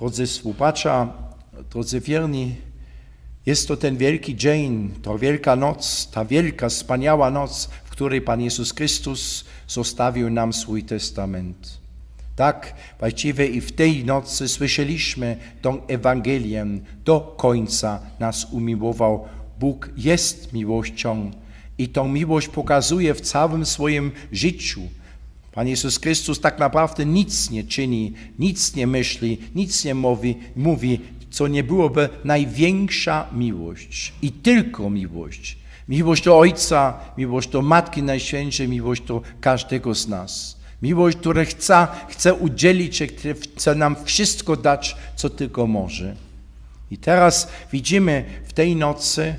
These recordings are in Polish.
Drodzy słuchacza, drodzy wierni, jest to ten wielki dzień, to wielka noc, ta wielka, wspaniała noc, w której Pan Jezus Chrystus zostawił nam swój testament. Tak, właściwie i w tej nocy słyszeliśmy tą Ewangelię. Do końca nas umiłował. Bóg jest miłością i tą miłość pokazuje w całym swoim życiu. Pan Jezus Chrystus tak naprawdę nic nie czyni, nic nie myśli, nic nie mówi, mówi co nie byłoby największa miłość i tylko miłość. Miłość do Ojca, miłość do Matki Najświętszej, miłość do każdego z nas. Miłość, która chce, chce udzielić chce nam wszystko dać, co tylko może. I teraz widzimy w tej nocy,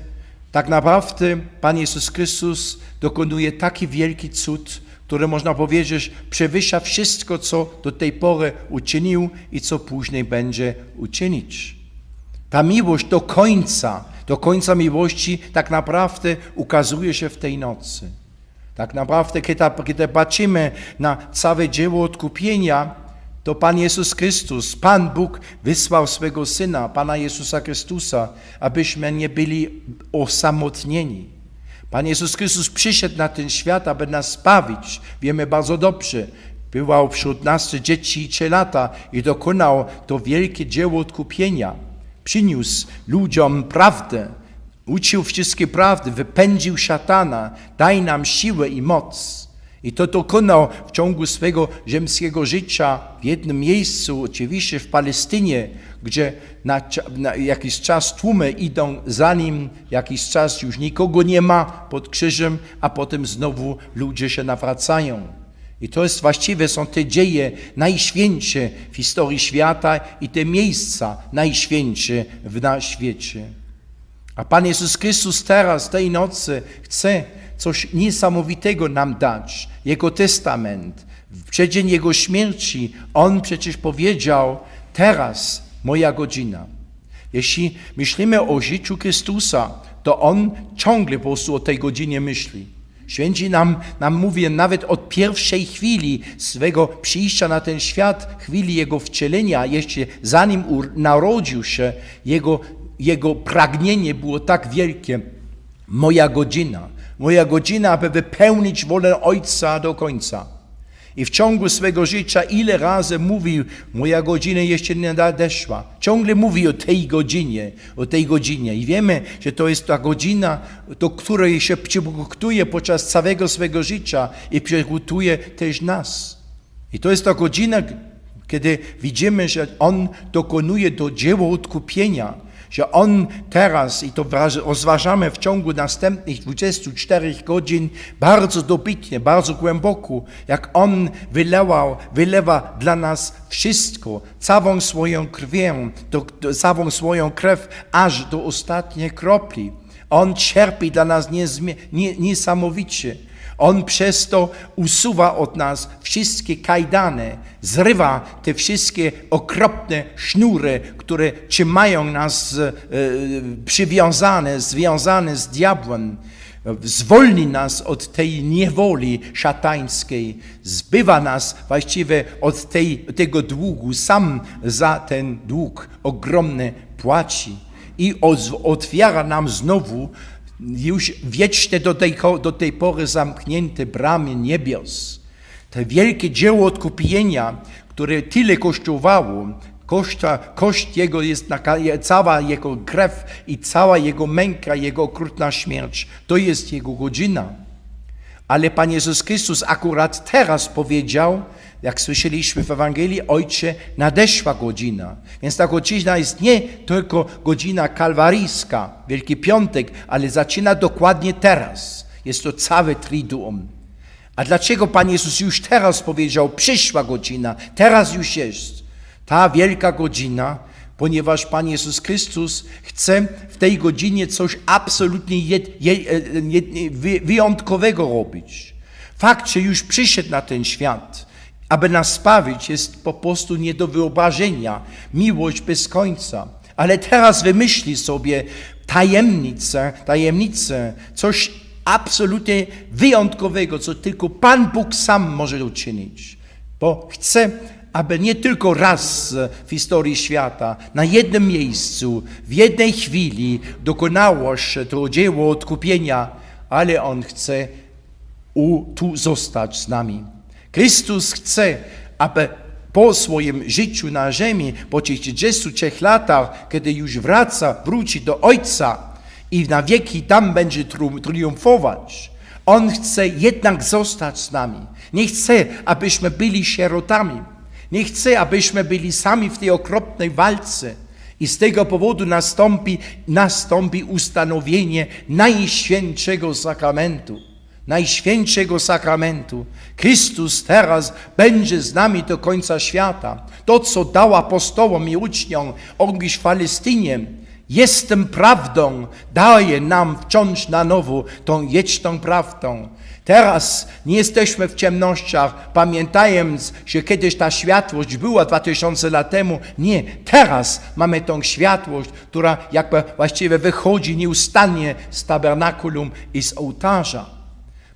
tak naprawdę Pan Jezus Chrystus dokonuje taki wielki cud, który można powiedzieć przewyższa wszystko, co do tej pory uczynił i co później będzie uczynić. Ta miłość do końca, do końca miłości tak naprawdę ukazuje się w tej nocy. Tak naprawdę, kiedy, kiedy patrzymy na całe dzieło odkupienia, to Pan Jezus Chrystus, Pan Bóg wysłał swego Syna, Pana Jezusa Chrystusa, abyśmy nie byli osamotnieni. Pan Jezus Chrystus przyszedł na ten świat, aby nas zbawić. Wiemy bardzo dobrze. Bywał wśród nas dzieci i lata i dokonał to wielkie dzieło odkupienia. Przyniósł ludziom prawdę, uczył wszystkie prawdy, wypędził szatana, daj nam siłę i moc. I to dokonał w ciągu swego ziemskiego życia w jednym miejscu, oczywiście w Palestynie, gdzie na, na, jakiś czas tłumy idą za nim, jakiś czas już nikogo nie ma pod krzyżem, a potem znowu ludzie się nawracają. I to jest właściwie są te dzieje najświętsze w historii świata i te miejsca najświętsze w na świecie. A Pan Jezus Chrystus teraz, tej nocy, chce coś niesamowitego nam dać. Jego testament. W przeddzień Jego śmierci On przecież powiedział, teraz moja godzina. Jeśli myślimy o życiu Chrystusa, to On ciągle po prostu o tej godzinie myśli. Święci nam, nam mówi nawet od pierwszej chwili swego przyjścia na ten świat, chwili Jego wcielenia, jeszcze zanim narodził się, Jego, jego pragnienie było tak wielkie. Moja godzina, moja godzina, aby wypełnić wolę Ojca do końca. I w ciągu swego życia ile razy mówił, moja godzina jeszcze nie nadeszła. Ciągle mówi o tej godzinie, o tej godzinie. I wiemy, że to jest ta godzina, do której się przygotuje podczas całego swego życia i przygotuje też nas. I to jest ta godzina, kiedy widzimy, że On dokonuje do dzieła odkupienia że On teraz, i to rozważamy w ciągu następnych 24 godzin, bardzo dobitnie, bardzo głęboko, jak On wylewał, wylewa dla nas wszystko, całą swoją krwię, do, do, całą swoją krew, aż do ostatniej kropli. On cierpi dla nas niesamowicie. On przez to usuwa od nas wszystkie kajdany, zrywa te wszystkie okropne sznury, które trzymają nas e, przywiązane, związane z diabłem. Zwolni nas od tej niewoli szatańskiej, zbywa nas właściwie od tej, tego długu, sam za ten dług ogromny płaci. I otwiera nam znowu już wieczne do tej, do tej pory zamknięte bramy niebios. To wielkie dzieło odkupienia, które tyle kosztowało, koszta, koszt Jego jest cała Jego krew i cała Jego męka, Jego okrutna śmierć. To jest Jego godzina. Ale Pan Jezus Chrystus akurat teraz powiedział, jak słyszeliśmy w Ewangelii, Ojcze, nadeszła godzina. Więc ta godzina jest nie tylko godzina kalwaryjska, Wielki Piątek, ale zaczyna dokładnie teraz. Jest to całe triduum. A dlaczego Pan Jezus już teraz powiedział, przyszła godzina, teraz już jest? Ta wielka godzina, ponieważ Pan Jezus Chrystus chce w tej godzinie coś absolutnie jed, jed, jed, wyjątkowego robić. Fakt, że już przyszedł na ten świat, aby nas spawić, jest po prostu nie do wyobrażenia. Miłość bez końca. Ale teraz wymyśli sobie tajemnicę, tajemnicę, coś absolutnie wyjątkowego, co tylko Pan Bóg sam może uczynić. Bo chce, aby nie tylko raz w historii świata, na jednym miejscu, w jednej chwili dokonało się to dzieło odkupienia, ale On chce u, tu zostać z nami. Chrystus chce, aby po swoim życiu na ziemi, po tych 33 latach, kiedy już wraca, wróci do Ojca i na wieki tam będzie triumfować, On chce jednak zostać z nami. Nie chce, abyśmy byli sierotami. Nie chce, abyśmy byli sami w tej okropnej walce. I z tego powodu nastąpi, nastąpi ustanowienie Najświętszego Sakramentu. Najświętszego Sakramentu. Chrystus teraz będzie z nami do końca świata. To, co dał apostołom i uczniom, ogniś w Palestynie, jestem prawdą, daje nam wciąż na nowo tą wieczną prawdą. Teraz nie jesteśmy w ciemnościach, pamiętając, że kiedyś ta światłość była 2000 lat temu. Nie, teraz mamy tą światłość, która jakby właściwie wychodzi nieustannie z tabernakulum i z ołtarza.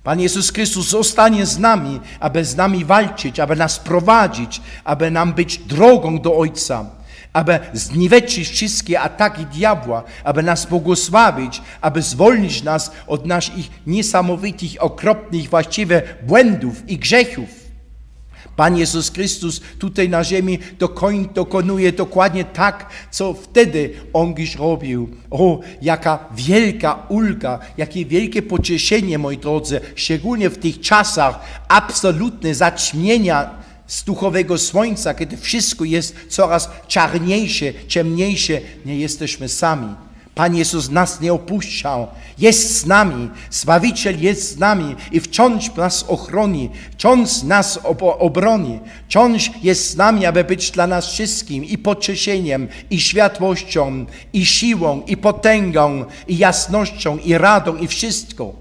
Pan Jezus Chrystus zostanie z nami, aby z nami walczyć, aby nas prowadzić, aby nam być drogą do Ojca, aby zniweczyć wszystkie ataki diabła, aby nas błogosławić, aby zwolnić nas od naszych niesamowitych, okropnych właściwie błędów i grzechów. Pan Jezus Chrystus tutaj na ziemi dokoń, dokonuje dokładnie tak, co wtedy On gdzieś robił. O, jaka wielka ulga, jakie wielkie pocieszenie, moi drodzy, szczególnie w tych czasach absolutne zaćmienia z duchowego słońca, kiedy wszystko jest coraz czarniejsze, ciemniejsze, nie jesteśmy sami. Pan Jezus nas nie opuszczał, jest z nami, Zbawiciel jest z nami i wciąż nas ochroni, wciąż nas ob obroni, wciąż jest z nami, aby być dla nas wszystkim i pocieszeniem, i światłością, i siłą, i potęgą, i jasnością, i radą, i wszystko.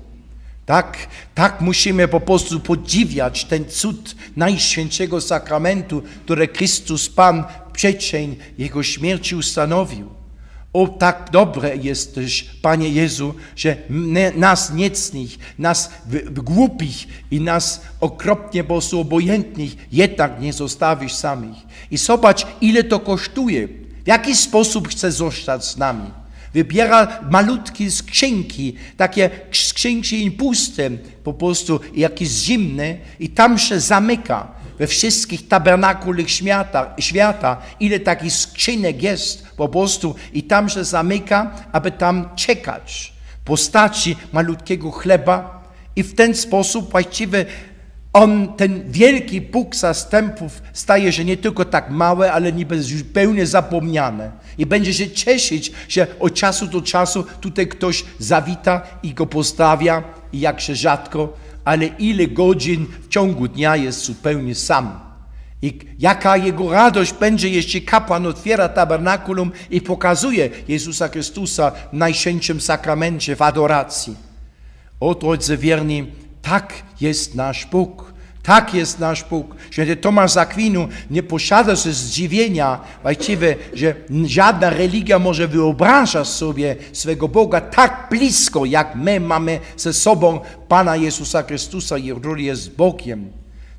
Tak, tak musimy po prostu podziwiać ten cud Najświętszego Sakramentu, który Chrystus Pan przeczeń Jego śmierci ustanowił. O, tak dobre jesteś, Panie Jezu, że nas niecnych, nas głupich i nas okropnie po prostu obojętnych jednak nie zostawisz samych. I zobacz, ile to kosztuje. W jaki sposób chce zostać z nami. Wybiera malutkie skrzynki, takie skrzynki puste, po prostu jakieś zimne i tam się zamyka we wszystkich tabernakulach świata, świata, ile takich skrzynek jest po prostu i tam się zamyka, aby tam czekać. Postaci malutkiego chleba i w ten sposób właściwie on, ten wielki Bóg zastępów staje się nie tylko tak mały, ale niby zupełnie zapomniany. I będzie się cieszyć, że od czasu do czasu tutaj ktoś zawita i go pozdrawia i jak się rzadko, ale ile godzin w ciągu dnia jest zupełnie sam. I jaka jego radość będzie, jeśli kapłan otwiera tabernakulum i pokazuje Jezusa Chrystusa w Najświętszym Sakramencie, w adoracji. O drodzy wierni, tak jest nasz Bóg. Tak jest nasz Bóg. Święty Tomasz z Akwinu nie posiada ze zdziwienia właściwie, że żadna religia może wyobrażać sobie swego Boga tak blisko, jak my mamy ze sobą Pana Jezusa Chrystusa, który jest Bogiem.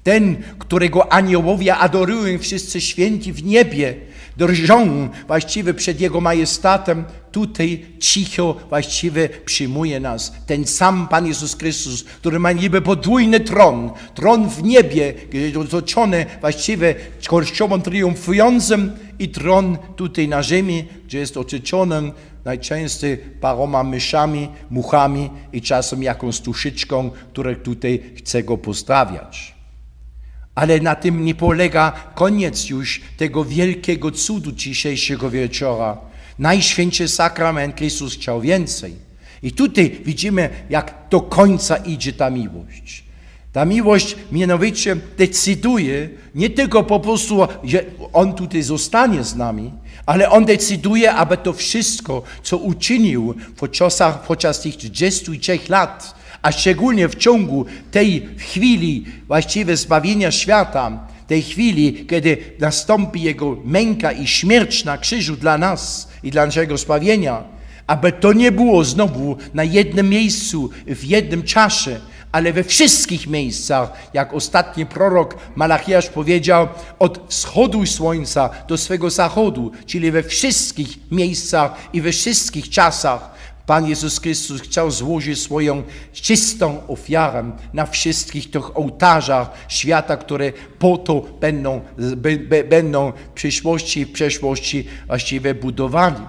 Ten, którego aniołowie adorują wszyscy święci w niebie, drżą właściwie przed Jego majestatem, tutaj cicho właściwie przyjmuje nas. Ten sam Pan Jezus Chrystus, który ma niby podwójny tron, tron w niebie, otoczony właściwie kościołem triumfującym i tron tutaj na ziemi, gdzie jest otoczony najczęściej paroma myszami, muchami i czasem jakąś tuszyczką, która tutaj chce go pozdrawiać. Ale na tym nie polega koniec już tego wielkiego cudu dzisiejszego wieczora. Najświętszy sakrament Chrystus chciał więcej. I tutaj widzimy, jak do końca idzie ta miłość. Ta miłość mianowicie decyduje nie tylko po prostu, że On tutaj zostanie z nami, ale On decyduje, aby to wszystko, co uczynił podczas, podczas tych 33 lat, a szczególnie w ciągu tej chwili właściwie zbawienia świata, tej chwili, kiedy nastąpi Jego męka i śmierć na krzyżu dla nas i dla naszego zbawienia, aby to nie było znowu na jednym miejscu, w jednym czasie, ale we wszystkich miejscach, jak ostatni prorok Malachiasz powiedział, od wschodu słońca do swego zachodu, czyli we wszystkich miejscach i we wszystkich czasach. Pan Jezus Chrystus chciał złożyć swoją czystą ofiarę na wszystkich tych ołtarzach świata, które po to będą, będą w przyszłości i w przeszłości właściwie budowali.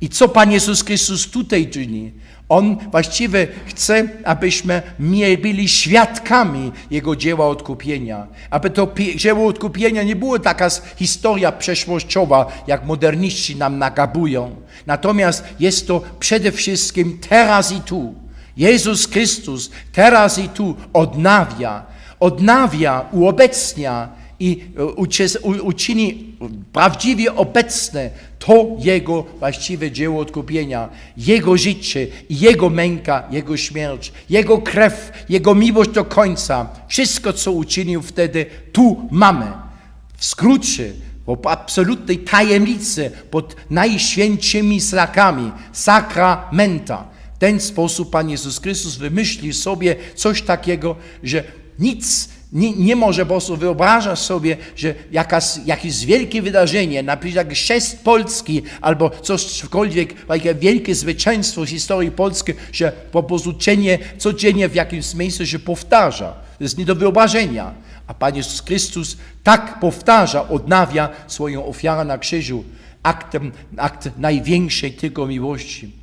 I co Pan Jezus Chrystus tutaj czyni? On właściwie chce, abyśmy mie- byli świadkami Jego dzieła odkupienia. Aby to dzieło odkupienia nie było taka historia przeszłościowa, jak moderniści nam nagabują. Natomiast jest to przede wszystkim teraz i tu. Jezus Chrystus teraz i tu odnawia, odnawia, uobecnia i e, uczyni prawdziwie obecne to Jego właściwe dzieło odkupienia, Jego życie, Jego męka, Jego śmierć, Jego krew, Jego miłość do końca. Wszystko, co uczynił wtedy, tu mamy. W skrócie, w absolutnej tajemnicy, pod najświętszymi znakami, sakramenta. W ten sposób Pan Jezus Chrystus wymyślił sobie coś takiego, że nic nie, nie może po prostu wyobrażać sobie, że jakaś, jakieś wielkie wydarzenie, na przykład chrzest Polski albo cośkolwiek, jakie wielkie zwycięstwo w historii Polski, że po prostu czynię codziennie w jakimś miejscu się powtarza. To jest nie do wyobrażenia. A Pan Jezus Chrystus tak powtarza, odnawia swoją ofiarę na krzyżu, aktem, akt największej tylko miłości.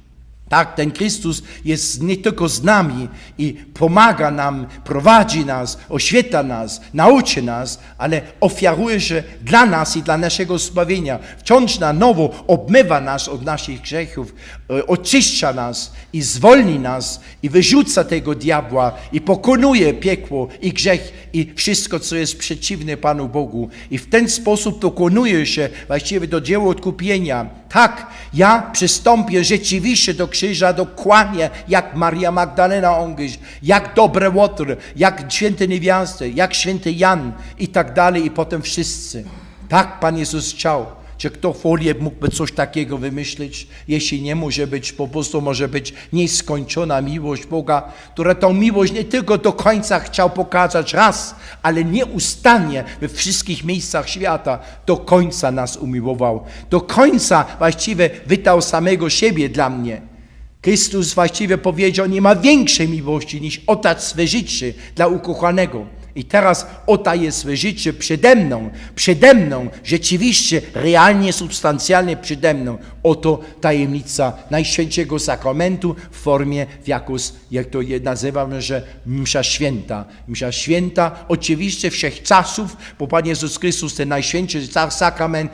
Tak, ten Chrystus jest nie tylko z nami i pomaga nam, prowadzi nas, oświetla nas, nauczy nas, ale ofiaruje się dla nas i dla naszego zbawienia. Wciąż na nowo obmywa nas od naszych grzechów, e, oczyszcza nas i zwolni nas i wyrzuca tego diabła i pokonuje piekło i grzech i wszystko, co jest przeciwne Panu Bogu. I w ten sposób dokonuje się właściwie do dzieła odkupienia. Tak, ja przystąpię rzeczywiście do krzyża dokładnie jak Maria Magdalena Ongyś, jak dobre Łotr, jak święty niewiasty, jak święty Jan i tak dalej i potem wszyscy. Tak Pan Jezus chciał. Czy kto folię mógłby coś takiego wymyślić? Jeśli nie może być, po prostu może być nieskończona miłość Boga, która tą miłość nie tylko do końca chciał pokazać raz, ale nieustannie we wszystkich miejscach świata do końca nas umiłował. Do końca właściwie wydał samego siebie dla mnie. Chrystus właściwie powiedział, nie ma większej miłości niż oddać swe życie dla ukochanego. I teraz oddaję swe życie przede mną, przede mną, rzeczywiście, realnie, substancjalnie przede mną. Oto tajemnica Najświętszego Sakramentu w formie, w jakoś, jak to je nazywamy, że msza święta. Msza święta, oczywiście wszechczasów, bo Pan Jezus Chrystus ten Najświętszy Sakrament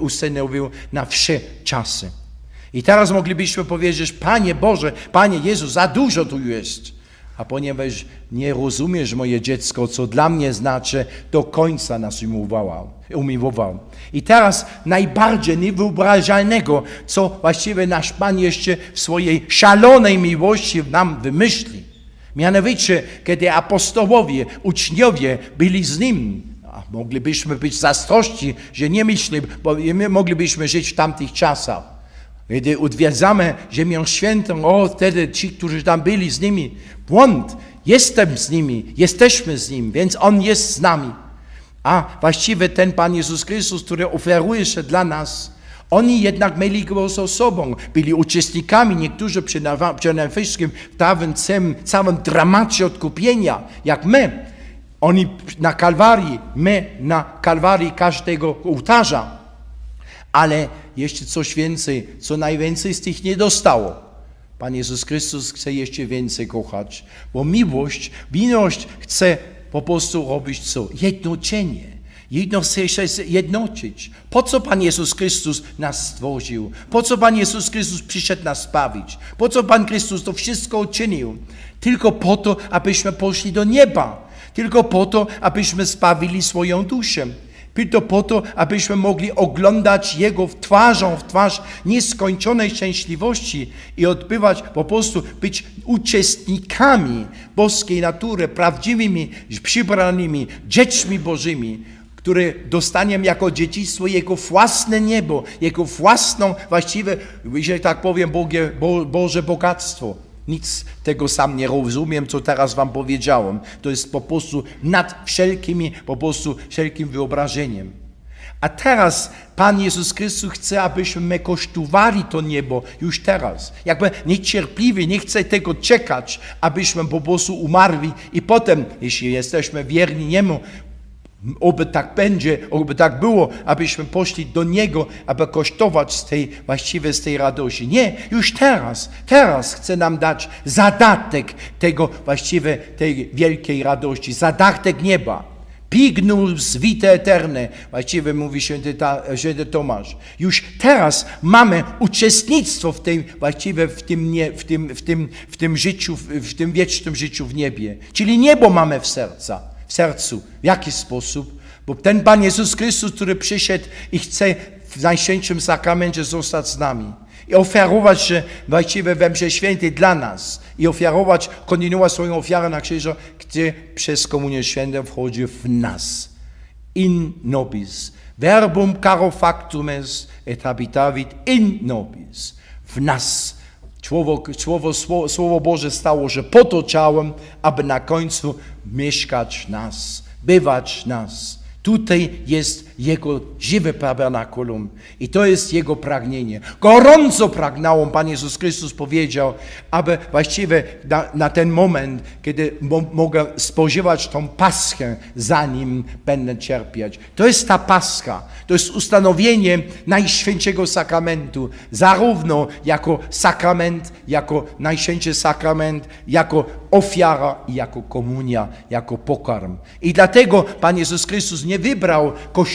ustanowił na wsze czasy. I teraz moglibyśmy powiedzieć, Panie Boże, Panie Jezu, za dużo tu jest. A ponieważ nie rozumiesz, moje dziecko, co dla mnie znaczy, do końca nas umiłował. I teraz najbardziej niewyobrażalnego, co właściwie nasz Pan jeszcze w swojej szalonej miłości nam wymyśli. Mianowicie, kiedy apostołowie, uczniowie byli z Nim, a moglibyśmy być zazdrości, że nie myśli, bo my moglibyśmy żyć w tamtych czasach. Gdy odwiedzamy Ziemię Świętą, o wtedy ci, którzy tam byli z nimi, błąd, jestem z nimi, jesteśmy z Nim, więc On jest z nami. A właściwie ten Pan Jezus Chrystus, który oferuje się dla nas, oni jednak mieli go z sobą, byli uczestnikami, niektórzy przede wszystkim w całym, całym dramacie odkupienia, jak my. Oni na Kalwarii, my na Kalwarii każdego ołtarza. Ale jeszcze coś więcej, co najwięcej z tych nie dostało. Pan Jezus Chrystus chce jeszcze więcej kochać, bo miłość, miłość chce po prostu robić co? Jednoczenie. Jedno chce się jednoczyć. Po co Pan Jezus Chrystus nas stworzył? Po co Pan Jezus Chrystus przyszedł nas spawić? Po co Pan Chrystus to wszystko uczynił? Tylko po to, abyśmy poszli do nieba. Tylko po to, abyśmy spawili swoją duszę. Tylko po to, abyśmy mogli oglądać Jego twarzą w twarz nieskończonej szczęśliwości i odbywać, po prostu być uczestnikami boskiej natury, prawdziwymi, przybranymi, dziećmi Bożymi, które dostaniemy jako dziedzictwo Jego własne niebo, Jego własną, właściwie, że tak powiem, Bogie, Bo, Boże bogactwo. Nic tego sam nie rozumiem, co teraz wam powiedziałem. To jest po prostu nad wszelkimi, po prostu wszelkim wyobrażeniem. A teraz Pan Jezus Chrystus chce, abyśmy my kosztowali to niebo już teraz. Jakby niecierpliwie, nie chce tego czekać, abyśmy po prostu umarli i potem, jeśli jesteśmy wierni Niemu, oby tak będzie, oby tak było, abyśmy poszli do Niego, aby kosztować z tej, właściwie z tej radości. Nie, już teraz, teraz chce nam dać zadatek tego, właściwie tej wielkiej radości, zadatek nieba. Pignus vitae eterne, właściwie mówi święty, ta, święty Tomasz. Już teraz mamy uczestnictwo w tym, właściwie w tym, nie, w tym, w tym, w tym życiu, w, w tym wiecznym życiu w niebie. Czyli niebo mamy w serca, w sercu. W jaki sposób? Bo ten Pan Jezus Chrystus, który przyszedł i chce w Najświętszym Sakramencie zostać z nami i ofiarować się właściwie we msze świętej dla nas i ofiarować, kontynuować swoją ofiarę na krzyżu, gdzie przez komunię świętą wchodzi w nas. In nobis. Verbum caro factum est et habitavit in nobis. W nas. Słowo, słowo, słowo, Boże stało się po to ciałem, aby na końcu mieszkać nas, bywać nas. Tutaj jest Jego żywe tabernakulum i to jest Jego pragnienie. Gorąco pragnął Pan Jezus Chrystus powiedział, aby właściwie na, na ten moment, kiedy mo, mogę spożywać tą paschę, zanim będę cierpieć. To jest ta pascha, to jest ustanowienie Najświętszego Sakramentu, zarówno jako sakrament, jako Najświętszy Sakrament, jako ofiara i jako komunia, jako pokarm. I dlatego Pan Jezus Chrystus nie wybrał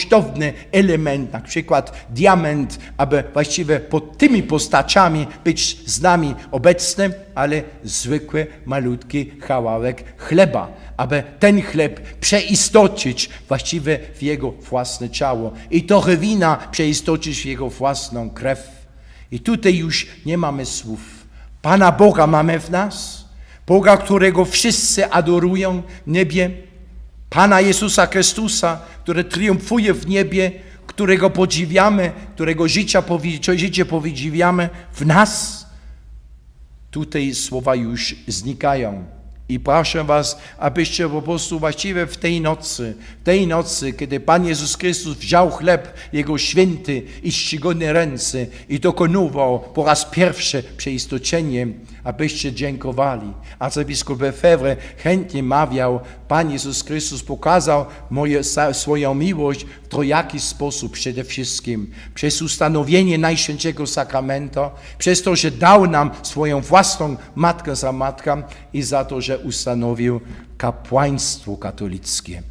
kosztowny element, na przykład diament, aby właściwie pod tymi postaciami być z nami obecny, ale zwykły, malutki kawałek chleba, aby ten chleb przeistoczyć właściwie w jego własne ciało i trochę wina przeistoczyć w jego własną krew. I tutaj już nie mamy słów. Pana Boga mamy w nas, Boga, którego wszyscy adorują w niebie, Pana Jezusa Chrystusa, który triumfuje w niebie, którego podziwiamy, którego życia, życie podziwiamy w nas. Tutaj słowa już znikają. I proszę Was, abyście po prostu właściwie w tej nocy, tej nocy, kiedy Pan Jezus Chrystus wziął chleb Jego święty i czcigodne ręce i dokonywał po raz pierwszy przeistoczenie, abyście dziękowali. Arcybiskup Lefebvre chętnie mawiał, Pan Jezus Chrystus pokazał moje, swoją miłość w trojaki sposób przede wszystkim. Przez ustanowienie Najświętszego Sakramentu, przez to, że dał nam swoją własną Matkę za Matkę i za to, że ustanowił kapłaństwo katolickie.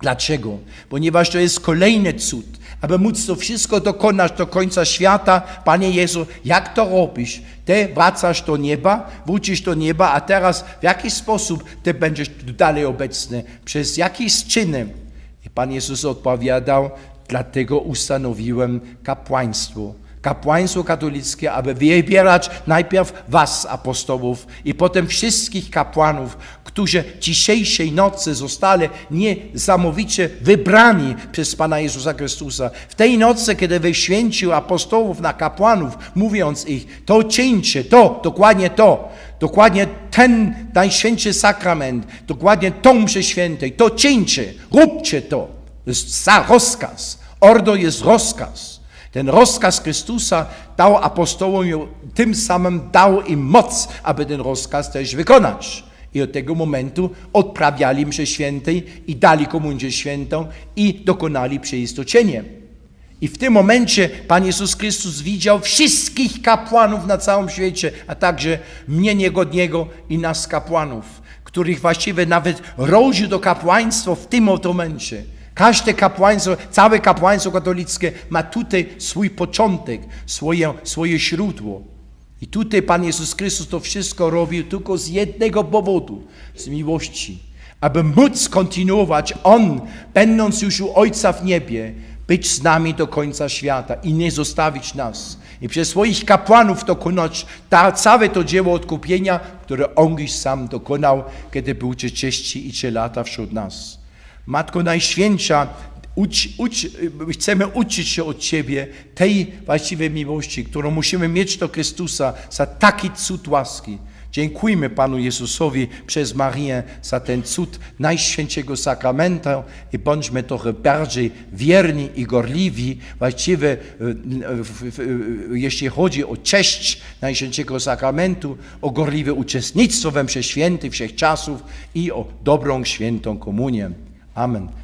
Dlaczego? Ponieważ to jest kolejny cud. Aby móc to wszystko dokonać do końca świata, Panie Jezu, jak to robisz? Ty wracasz do nieba, wrócisz do nieba, a teraz w jaki sposób Ty będziesz dalej obecny? Przez jakieś czyny? I Pan Jezus odpowiadał, dlatego ustanowiłem kapłaństwo kapłaństwo katolickie, aby wybierać najpierw was, apostołów, i potem wszystkich kapłanów, którzy dzisiejszej nocy zostali niesamowicie wybrani przez Pana Jezusa Chrystusa. W tej nocy, kiedy wyświęcił apostołów na kapłanów, mówiąc ich, to czyńcie, to, dokładnie to, dokładnie ten najświętszy sakrament, dokładnie tą mszę świętej, to czyńcie, róbcie to. To jest rozkaz. Ordo jest rozkaz. Ten rozkaz Chrystusa dał apostołom, tym samym dał im moc, aby ten rozkaz też wykonać. I od tego momentu odprawiali mszę świętej i dali komunię świętą i dokonali przeistoczenie. I w tym momencie Pan Jezus Chrystus widział wszystkich kapłanów na całym świecie, a także mnie niegodniego i nas kapłanów, których właściwie nawet rodził do kapłaństwa w tym oto momencie. Każde kapłaństwo, całe kapłaństwo katolickie ma tutaj swój początek, swoje, swoje źródło. I tutaj Pan Jezus Chrystus to wszystko robił tylko z jednego powodu, z miłości. Aby móc kontynuować On, będąc już u Ojca w niebie, być z nami do końca świata i nie zostawić nas. I przez swoich kapłanów dokonać ta, całe to dzieło odkupienia, które On już sam dokonał, kiedy był 33 lata wśród nas. Matko Najświętsza, ucz, ucz, chcemy uczyć się od Ciebie tej właściwej miłości, którą musimy mieć do Chrystusa za taki cud łaski. Dziękujmy Panu Jezusowi przez Marię za ten cud Najświętszego Sakramentu i bądźmy trochę bardziej wierni i gorliwi, właściwie w- w- w- jeśli chodzi o cześć Najświętszego Sakramentu, o gorliwe uczestnictwo we mszy świętych wszechczasów i o dobrą świętą komunię. Amen.